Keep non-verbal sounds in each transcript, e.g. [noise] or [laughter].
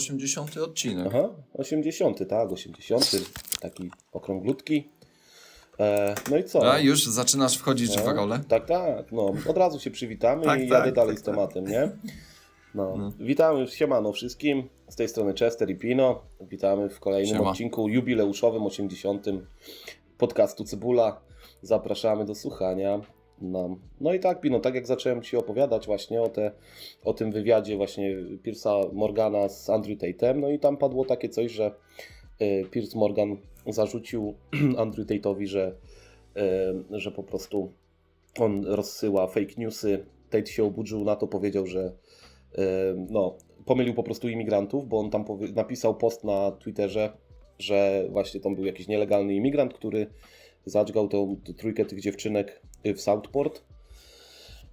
80 odcinek. Aha, 80, tak, 80, taki okrąglutki. E, no i co? A już zaczynasz wchodzić w rolę? Tak, tak, no, od razu się przywitamy Tak, i tak, jadę dalej tak, z tematem, nie? No. Witamy, siemano wszystkim, z tej strony Chester i Pino. Witamy w kolejnym Siema. odcinku jubileuszowym, 80. podcastu Cybula. Zapraszamy do słuchania. No, no i tak, Pino, tak jak zacząłem Ci opowiadać właśnie o, te, o tym wywiadzie właśnie Pierce'a Morgana z Andrew Tate'em, no i tam padło takie coś, że y, Pierce Morgan zarzucił [clears throat] Andrew Tate'owi, że, y, że po prostu on rozsyła fake newsy. Tate się oburzył na to, powiedział, że y, no, pomylił po prostu imigrantów, bo on tam napisał post na Twitterze, że właśnie tam był jakiś nielegalny imigrant, który zadźgał tą trójkę tych dziewczynek y, w Southport.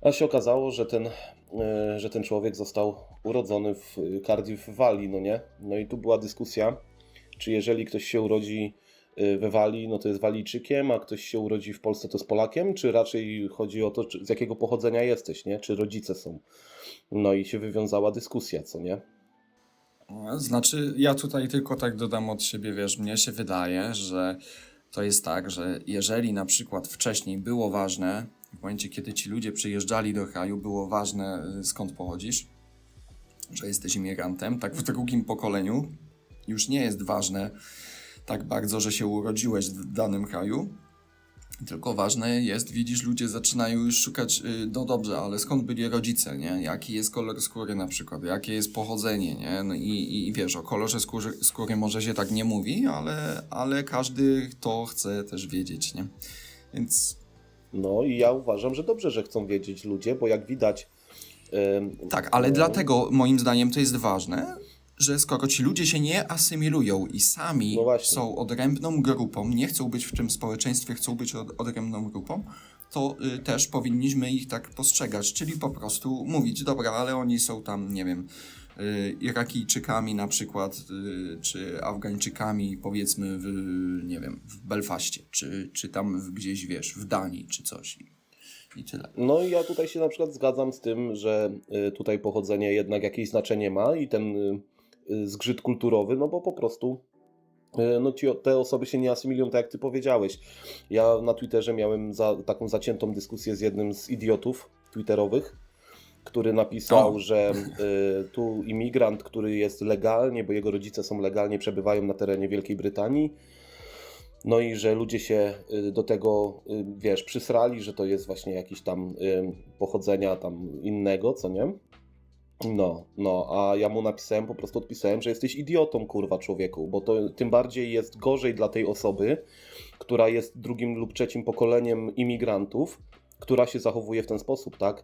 A się okazało, że ten, y, że ten człowiek został urodzony w y, Cardiff Valley, no nie? No i tu była dyskusja, czy jeżeli ktoś się urodzi we Walii, no to jest Walijczykiem, a ktoś się urodzi w Polsce, to jest Polakiem, czy raczej chodzi o to, czy, z jakiego pochodzenia jesteś, nie? Czy rodzice są. No i się wywiązała dyskusja, co nie? Znaczy, ja tutaj tylko tak dodam od siebie, wiesz, mnie się wydaje, że to jest tak, że jeżeli na przykład wcześniej było ważne, w momencie kiedy ci ludzie przyjeżdżali do kraju, było ważne y, skąd pochodzisz, że jesteś imigrantem, tak w drugim pokoleniu już nie jest ważne tak bardzo, że się urodziłeś w danym kraju, tylko ważne jest, widzisz, ludzie zaczynają już szukać, y, no dobrze, ale skąd byli rodzice, nie? Jaki jest kolor skóry na przykład, jakie jest pochodzenie, nie? No i, i wiesz, o kolorze skóry, skóry może się tak nie mówi, ale, ale każdy to chce też wiedzieć, nie? Więc No i ja uważam, że dobrze, że chcą wiedzieć ludzie, bo jak widać. ym, tak, ale dlatego moim zdaniem to jest ważne, że skoro ci ludzie się nie asymilują i sami No są odrębną grupą, nie chcą być w tym społeczeństwie, chcą być od, odrębną grupą, to y, też powinniśmy ich tak postrzegać, czyli po prostu mówić, dobra, ale oni są tam, nie wiem, y, Irakijczykami na przykład, y, czy Afgańczykami, powiedzmy, w, nie wiem, w Belfaście, czy, czy tam gdzieś, wiesz, w Danii, czy coś. No i ja tutaj się na przykład zgadzam z tym, że y, tutaj pochodzenie jednak jakieś znaczenie ma i ten y, zgrzyt kulturowy, no bo po prostu y, no ci, te osoby się nie asymilują, tak jak ty powiedziałeś. Ja na Twitterze miałem za, taką zaciętą dyskusję z jednym z idiotów twitterowych, który napisał, że y, tu imigrant, który jest legalnie, bo jego rodzice są legalnie, przebywają na terenie Wielkiej Brytanii, no i że ludzie się y, do tego, y, wiesz, przysrali, że to jest właśnie jakiś tam y, pochodzenia tam innego, co nie? No, no, a ja mu napisałem, po prostu odpisałem, że jesteś idiotą, kurwa, człowieku, bo to tym bardziej jest gorzej dla tej osoby, która jest drugim lub trzecim pokoleniem imigrantów, która się zachowuje w ten sposób, tak?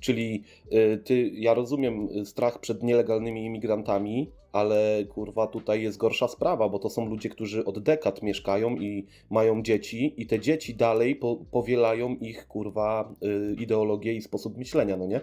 Czyli y, ty, ja rozumiem strach przed nielegalnymi imigrantami, ale kurwa tutaj jest gorsza sprawa, bo to są ludzie, którzy od dekad mieszkają i mają dzieci i te dzieci dalej po, powielają ich kurwa y, ideologię i sposób myślenia, no nie?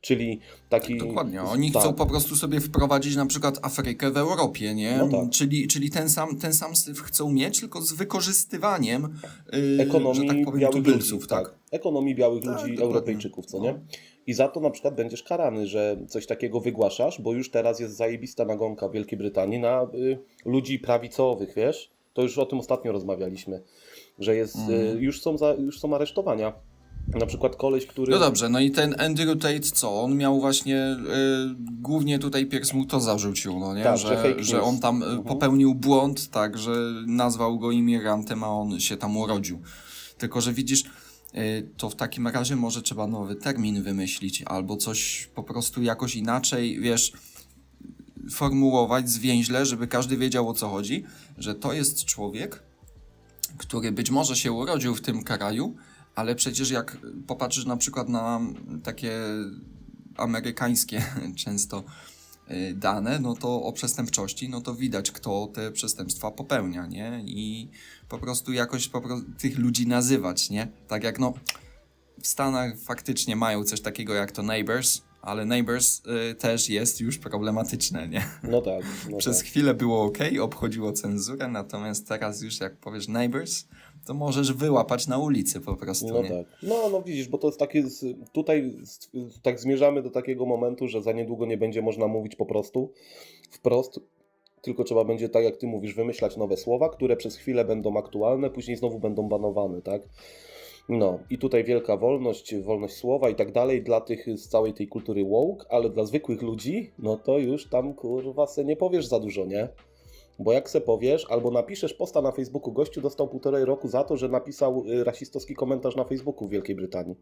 Czyli taki... Dokładnie. Oni tak. chcą po prostu sobie wprowadzić na przykład Afrykę w Europie, nie? No tak. Czyli, czyli ten, sam, ten sam syf chcą mieć, tylko z wykorzystywaniem yy, ekonomii tak powiem, białych tubylców, ludzi, tak. Ekonomii białych Tak, ludzi, dokładnie. Europejczyków, co nie? No. I za to na przykład będziesz karany, że coś takiego wygłaszasz, bo już teraz jest zajebista nagonka w Wielkiej Brytanii na y, ludzi prawicowych, wiesz? To już o tym ostatnio rozmawialiśmy, że jest, Mhm. y, już, są za, już są aresztowania. Na przykład koleś, który... No dobrze, no i ten Andrew Tate co? On miał właśnie, yy, głównie tutaj Pierce mu to zarzucił, no nie? Tak, że że, że on tam y, Mhm. popełnił błąd, tak, że nazwał go imigrantem, a on się tam urodził. Tylko, że widzisz, y, to w takim razie może trzeba nowy termin wymyślić, albo coś po prostu jakoś inaczej, wiesz, formułować zwięźle, żeby każdy wiedział o co chodzi, że to jest człowiek, który być może się urodził w tym kraju, ale przecież jak popatrzysz na przykład na takie amerykańskie [laughs] często y, dane, no to o przestępczości, no to widać, kto te przestępstwa popełnia, nie? I po prostu jakoś po prostu tych ludzi nazywać, nie? Tak jak no w Stanach faktycznie mają coś takiego jak to Neighbors, Ale Neighbors y, też jest już problematyczne, nie? No tak. No Przez tak. chwilę było ok, obchodziło cenzurę, natomiast teraz już jak powiesz Neighbors, to możesz wyłapać na ulicy po prostu, No nie? tak. No, no widzisz, bo to jest takie. Tutaj tak zmierzamy do takiego momentu, że za niedługo nie będzie można mówić po prostu wprost. Tylko trzeba będzie, tak jak ty mówisz, wymyślać nowe słowa, które przez chwilę będą aktualne, później znowu będą banowane, tak? No, i tutaj wielka wolność, wolność słowa i tak dalej dla tych z całej tej kultury woke, ale dla zwykłych ludzi, no to już tam kurwa se nie powiesz za dużo, nie? Bo jak se powiesz, albo napiszesz posta na Facebooku, gościu dostał półtorej roku za to, że napisał y, rasistowski komentarz na Facebooku w Wielkiej Brytanii.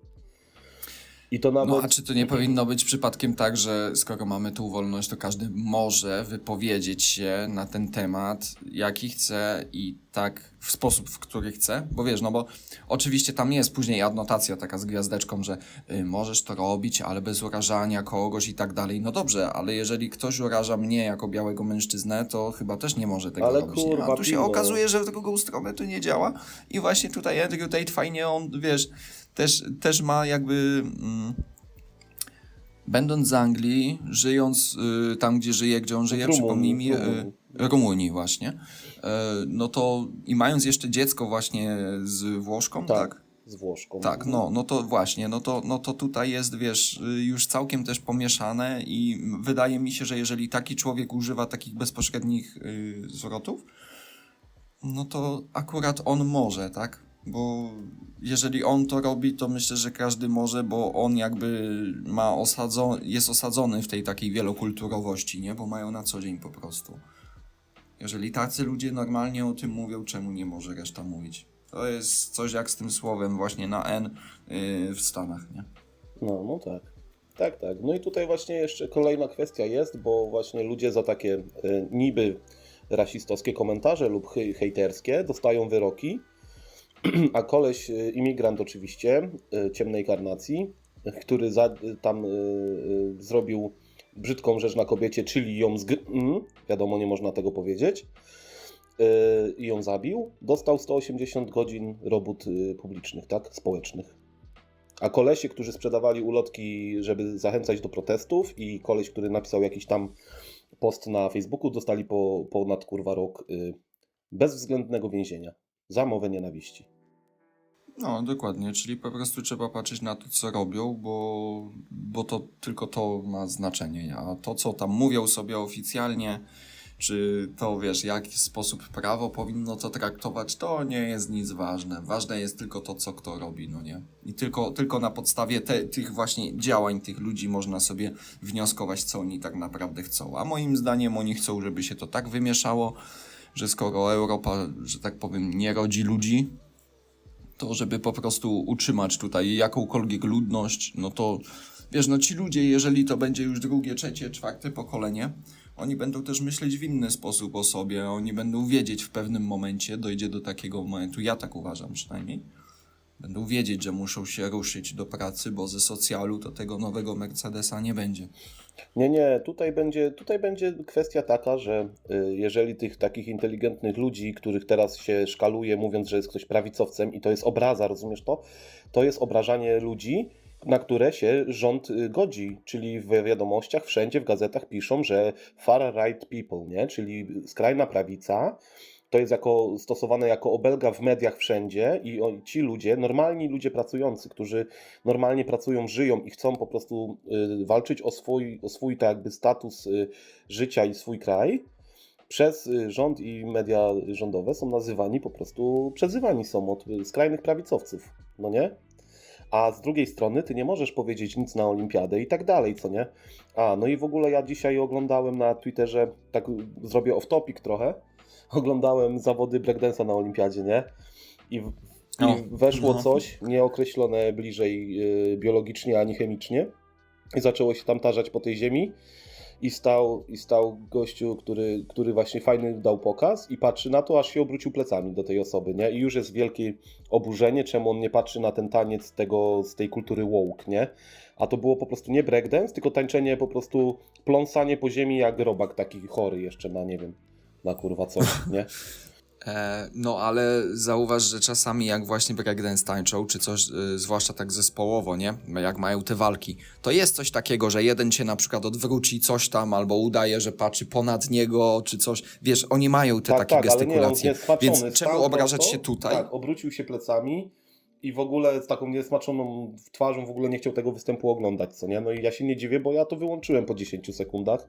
I to nawet... No a czy to nie powinno być przypadkiem tak, że skoro mamy tu wolność, to każdy może wypowiedzieć się na ten temat, jaki chce i tak w sposób, w który chce? Bo wiesz, no bo oczywiście tam jest później adnotacja taka z gwiazdeczką, że y, możesz to robić, ale bez urażania kogoś i tak dalej. No dobrze, ale jeżeli ktoś uraża mnie jako białego mężczyznę, to chyba też nie może tego Ale robić. kurwa, A tu się Pino. okazuje, że w drugą stronę to nie działa i właśnie tutaj Andrew Tate fajnie, on wiesz, też, też ma jakby... Mm, Będąc z Anglii, żyjąc y, tam, gdzie żyje, gdzie on żyje, Rumunii, przypomnij mi, y, Rumunii. Rumunii właśnie, y, no to i mając jeszcze dziecko właśnie z Włoszką, tak? tak, z Włoszką. Tak, no, no to właśnie, no to, no to tutaj jest, wiesz, y, już całkiem też pomieszane i wydaje mi się, że jeżeli taki człowiek używa takich bezpośrednich y, zwrotów, no to akurat on może, tak? Bo jeżeli on to robi, to myślę, że każdy może, bo on jakby ma osadzony, jest osadzony w tej takiej wielokulturowości, nie? Bo mają na co dzień po prostu. Jeżeli tacy ludzie normalnie o tym mówią, czemu nie może reszta mówić? To jest coś jak z tym słowem właśnie na N yy, w Stanach, nie? No, no tak. Tak, tak. No i tutaj właśnie jeszcze kolejna kwestia jest, bo właśnie ludzie za takie y, niby rasistowskie komentarze lub hej, hejterskie dostają wyroki, [clears throat] a koleś, y, imigrant oczywiście, y, ciemnej karnacji, y, który za, y, tam y, y, zrobił brzydką rzecz na kobiecie, czyli ją zg... Mm, wiadomo, nie można tego powiedzieć, y, i ją zabił, dostał 180 godzin robót y, publicznych, tak, społecznych. A kolesie, którzy sprzedawali ulotki, żeby zachęcać do protestów i koleś, który napisał jakiś tam post na Facebooku, dostali po ponad kurwa rok y, bezwzględnego więzienia za mowę nienawiści. No, dokładnie, czyli po prostu trzeba patrzeć na to, co robią, bo, bo to tylko to ma znaczenie, a to, co tam mówią sobie oficjalnie, czy to, wiesz, w jaki sposób prawo powinno to traktować, to nie jest nic ważne. Ważne jest tylko to, co kto robi, no nie? I tylko, tylko na podstawie te, tych właśnie działań tych ludzi można sobie wnioskować, co oni tak naprawdę chcą. A moim zdaniem oni chcą, żeby się to tak wymieszało, że skoro Europa, że tak powiem, nie rodzi ludzi, to żeby po prostu utrzymać tutaj jakąkolwiek ludność, no to wiesz, no ci ludzie, jeżeli to będzie już drugie, trzecie, czwarte pokolenie, oni będą też myśleć w inny sposób o sobie, oni będą wiedzieć w pewnym momencie, dojdzie do takiego momentu, ja tak uważam przynajmniej, będą wiedzieć, że muszą się ruszyć do pracy, bo ze socjalu to tego nowego Mercedesa nie będzie. Nie, nie, tutaj będzie, tutaj będzie kwestia taka, że y, jeżeli tych takich inteligentnych ludzi, których teraz się szkaluje, mówiąc, że jest ktoś prawicowcem i to jest obraza, rozumiesz to? To jest obrażanie ludzi, na które się rząd y, godzi, czyli w wiadomościach, wszędzie w gazetach piszą, że far right people, nie? czyli skrajna prawica, to jest jako, stosowane jako obelga w mediach wszędzie i ci ludzie, normalni ludzie pracujący, którzy normalnie pracują, żyją i chcą po prostu y, walczyć o swój, o swój tak jakby status y, życia i swój kraj, przez y, rząd i media rządowe są nazywani po prostu, przezywani są od skrajnych prawicowców, no nie? A z drugiej strony ty nie możesz powiedzieć nic na olimpiadę i tak dalej, co nie? A, no i w ogóle ja dzisiaj oglądałem na Twitterze, tak zrobię off-topic trochę, oglądałem zawody breakdance'a na olimpiadzie, nie? I, w, i O, weszło no. coś nieokreślone bliżej y, biologicznie ani chemicznie i zaczęło się tam tarzać po tej ziemi i stał, i stał gościu, który, który właśnie fajny dał pokaz i patrzy na to, aż się obrócił plecami do tej osoby, nie? I już jest wielkie oburzenie, czemu on nie patrzy na ten taniec tego, z tej kultury woke, nie? A to było po prostu nie breakdance, tylko tańczenie po prostu pląsanie po ziemi jak robak taki chory jeszcze na, nie wiem, na kurwa coś, [laughs] nie? E, no ale zauważ, że czasami jak właśnie breakdance tańczą, czy coś, y, zwłaszcza tak zespołowo, nie? Jak mają te walki, to jest coś takiego, że jeden się na przykład odwróci coś tam, albo udaje, że patrzy ponad niego, czy coś. Wiesz, oni mają te takie ale nie, on gestykulacje. jest. Więc czemu obrażać prosto, się tutaj? Tak, obrócił się plecami i w ogóle z taką niesmaczoną twarzą w ogóle nie chciał tego występu oglądać, co nie? No i ja się nie dziwię, bo ja to wyłączyłem po 10 sekundach.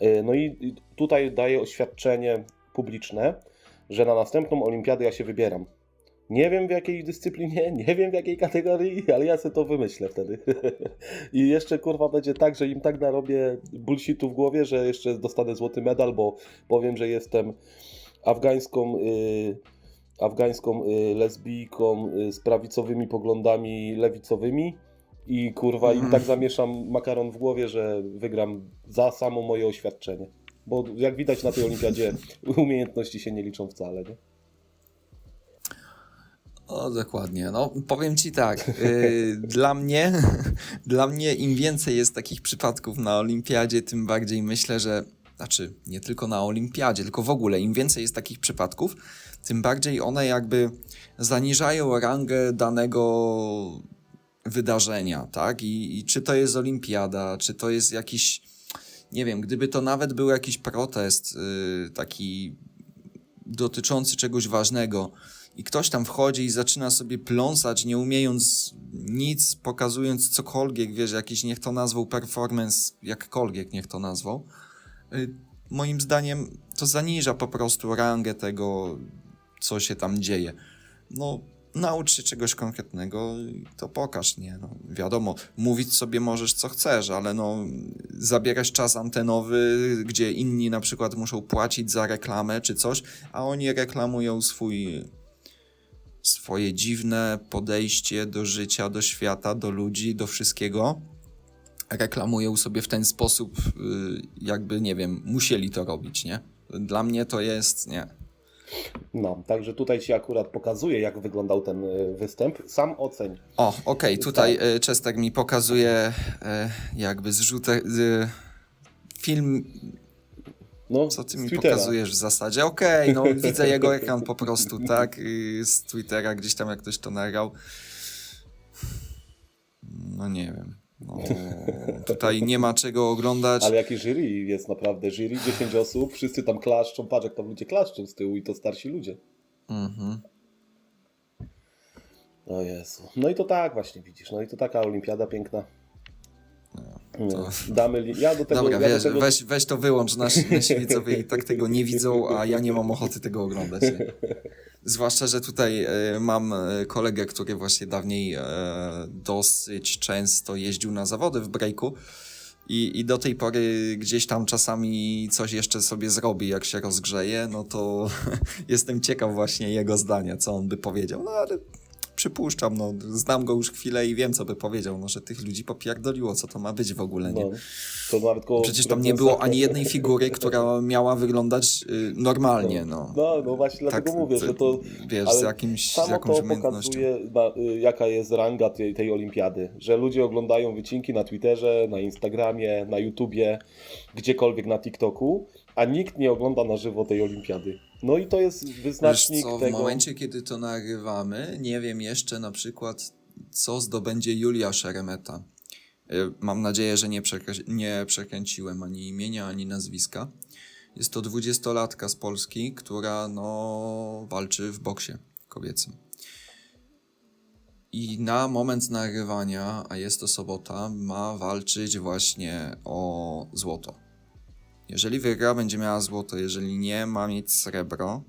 Yy, No i tutaj daję oświadczenie publiczne, że na następną olimpiadę ja się wybieram. Nie wiem w jakiej dyscyplinie, [laughs] nie wiem w jakiej kategorii, ale ja sobie to wymyślę wtedy. [laughs] I jeszcze kurwa będzie tak, że im tak narobię bullshitu w głowie, że jeszcze dostanę złoty medal, bo powiem, że jestem afgańską, y, afgańską y, lesbijką y, z prawicowymi poglądami lewicowymi i kurwa im tak zamieszam makaron w głowie, że wygram za samo moje oświadczenie. Bo jak widać na tej olimpiadzie [laughs] umiejętności się nie liczą wcale, nie? O, dokładnie. No, powiem ci tak. y, [laughs] dla mnie, [laughs] dla mnie im więcej jest takich przypadków na olimpiadzie, tym bardziej myślę, że znaczy nie tylko na olimpiadzie, tylko w ogóle im więcej jest takich przypadków, tym bardziej one jakby zaniżają rangę danego wydarzenia, tak? I, i czy to jest olimpiada, czy to jest jakiś nie wiem, gdyby to nawet był jakiś protest y, taki dotyczący czegoś ważnego i ktoś tam wchodzi i zaczyna sobie pląsać, nie umiejąc nic, pokazując cokolwiek, wiesz, jakiś niech to nazwał performance, jakkolwiek niech to nazwał, moim zdaniem to zaniża po prostu rangę tego, co się tam dzieje. No, naucz się czegoś konkretnego, i to pokaż, nie? No, wiadomo, mówić sobie możesz co chcesz, ale no, zabierać czas antenowy, gdzie inni na przykład muszą płacić za reklamę czy coś, a oni reklamują swój swoje dziwne podejście do życia, do świata, do ludzi, do wszystkiego. Reklamują sobie w ten sposób, y, jakby, nie wiem, musieli to robić, nie? Dla mnie to jest, nie. No, także tutaj Ci akurat pokazuję, jak wyglądał ten y, występ. Sam oceń. O, okej, tutaj y, Czestek mi pokazuje jakby zrzutek, y, film, No, co ty mi pokazujesz w zasadzie. Okej, no [laughs] widzę jego ekran po prostu, tak, z Twittera, gdzieś tam jak ktoś to nagrał. No nie wiem. No, [laughs] tutaj nie ma czego oglądać. Ale jakie jury jest naprawdę, jury 10 osób, wszyscy tam klaszczą, patrz jak tam ludzie klaszczą z tyłu i to starsi ludzie. Mhm. O Jezu. No i to tak właśnie widzisz, no i to taka olimpiada piękna. To- Damy li... Ja do tego... Dobra, ja wiesz, do tego... weź, weź to wyłącz, nasi, nasi widzowie i tak tego nie widzą, a ja nie mam ochoty tego oglądać. Zwłaszcza, że tutaj e, mam e, kolegę, który właśnie dawniej e, dosyć często jeździł na zawody w breaku i, i do tej pory gdzieś tam czasami coś jeszcze sobie zrobi, jak się rozgrzeje, no to [laughs] jestem ciekaw właśnie jego zdania, co on by powiedział, no ale przypuszczam, no znam go już chwilę i wiem, co by powiedział, no że tych ludzi popierdoliło, co to ma być w ogóle, nie? No, Przecież tam nie było ani jednej figury, która miała wyglądać y, normalnie, no. No, no właśnie dlatego mówię, że to... Wiesz, z, jakimś, z Samo jakąś to pokazuje, na, y, jaka jest ranga tej, tej olimpiady. Że ludzie oglądają wycinki na Twitterze, na Instagramie, na YouTubie, gdziekolwiek na TikToku, a nikt nie ogląda na żywo tej olimpiady. No i to jest Wiesz wyznacznik co, w tego... momencie, kiedy to nagrywamy, nie wiem jeszcze na przykład, co zdobędzie Julia Szeremeta. Y, Mam nadzieję, że nie, przekre- nie przekręciłem ani imienia, ani nazwiska. Jest to dwudziestolatka z Polski, która no, walczy w boksie kobiecym. I na moment nagrywania, a jest to sobota, ma walczyć właśnie o złoto. Jeżeli wygra, będzie miała złoto, jeżeli nie, ma mieć srebro.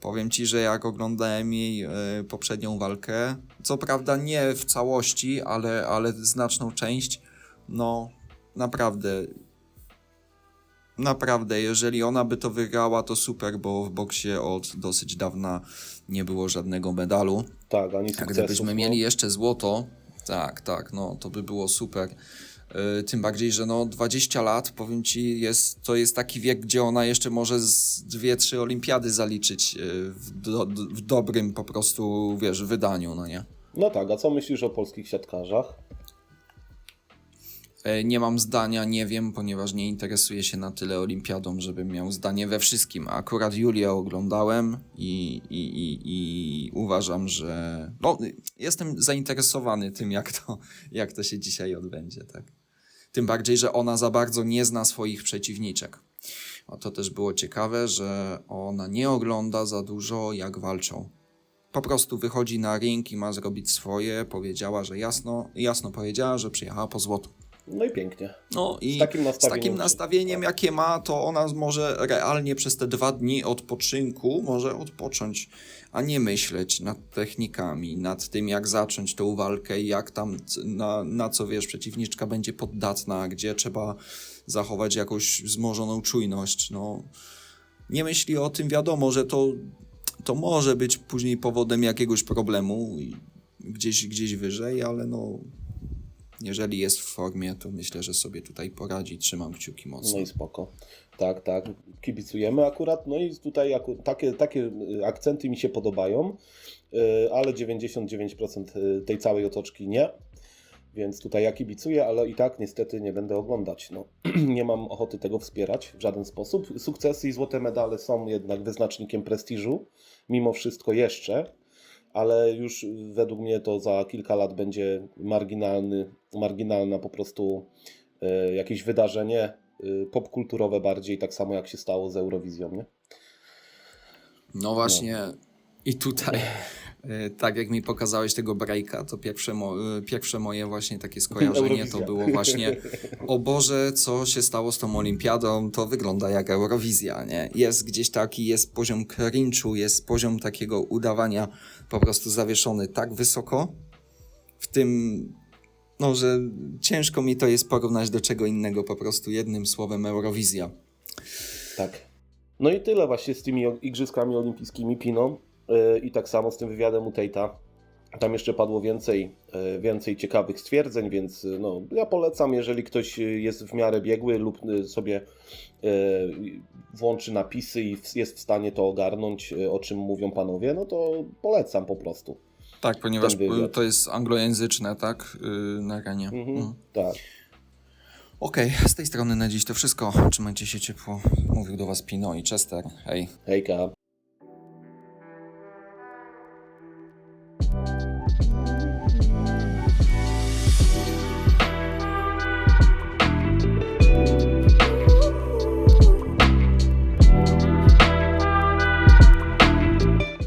Powiem ci, że jak oglądałem jej e, poprzednią walkę, co prawda nie w całości, ale, ale znaczną część, no naprawdę. Naprawdę, jeżeli ona by to wygrała, to super, bo w boksie od dosyć dawna nie było żadnego medalu. Tak, ani A sukcesów. gdybyśmy no. mieli jeszcze złoto, tak, tak, no to by było super. Yy, Tym bardziej, że no 20 lat, powiem ci, jest, to jest taki wiek, gdzie ona jeszcze może z dwie, trzy olimpiady zaliczyć yy, w, do, w dobrym po prostu, wiesz, wydaniu, no nie? No tak, a co myślisz o polskich siatkarzach? E, Nie mam zdania, nie wiem, ponieważ nie interesuję się na tyle olimpiadą, żebym miał zdanie we wszystkim. Akurat Julię oglądałem i, i, i, i uważam, że no, jestem zainteresowany tym, jak to, jak to się dzisiaj odbędzie. Tak? Tym bardziej, że ona za bardzo nie zna swoich przeciwniczek. O, to też było ciekawe, że ona nie ogląda za dużo, jak walczą. Po prostu wychodzi na ring i ma zrobić swoje. Powiedziała, że jasno, jasno powiedziała, że przyjechała po złoto. No i pięknie. No i Z takim z nastawieniem takim się- nastawieniem, tak. jakie ma, to ona może realnie przez te dwa dni odpoczynku może odpocząć, a nie myśleć nad technikami, nad tym, jak zacząć tą walkę i jak tam, na, na co wiesz, przeciwniczka będzie poddatna, gdzie trzeba zachować jakąś wzmożoną czujność. No, nie myśli o tym, wiadomo, że to, to może być później powodem jakiegoś problemu gdzieś, gdzieś wyżej, ale no jeżeli jest w formie, to myślę, że sobie tutaj poradzi. Trzymam kciuki mocno. No i spoko. Tak, tak. Kibicujemy akurat. No i tutaj takie, takie y, akcenty mi się podobają, y, ale 99% tej całej otoczki nie. Więc tutaj ja kibicuję, ale i tak niestety nie będę oglądać. No, [clears throat] nie mam ochoty tego wspierać w żaden sposób. Sukcesy i złote medale są jednak wyznacznikiem prestiżu, mimo wszystko jeszcze, ale już według mnie to za kilka lat będzie marginalny, marginalna po prostu e, jakieś wydarzenie e, popkulturowe bardziej, tak samo jak się stało z Eurowizją, nie? No właśnie i tutaj, [laughs] tak jak mi pokazałeś tego breaka, to pierwsze, mo- e, pierwsze moje właśnie takie [laughs] skojarzenie to było właśnie [laughs] o Boże, co się stało z tą olimpiadą, to wygląda jak Eurowizja, nie? Jest gdzieś taki, jest poziom cringe'u, jest poziom takiego udawania po prostu zawieszony tak wysoko, w tym, no, że ciężko mi to jest porównać do czego innego, po prostu jednym słowem Eurowizja. Tak. No i tyle właśnie z tymi Igrzyskami Olimpijskimi Pino e, i tak samo z tym wywiadem u Tate'a. Tam jeszcze padło więcej, e, więcej ciekawych stwierdzeń, więc e, no, ja polecam, jeżeli ktoś e, jest w miarę biegły lub e, sobie e, włączy napisy i jest w stanie to ogarnąć, e, o czym mówią panowie, no to polecam po prostu. Tak, ponieważ to jest anglojęzyczne, tak? Y, nagranie. Mhm. Mhm. Tak. Okej, z tej strony na dziś to wszystko. Trzymajcie się ciepło. Mówił do Was Pino i Chester. Hej. Hejka.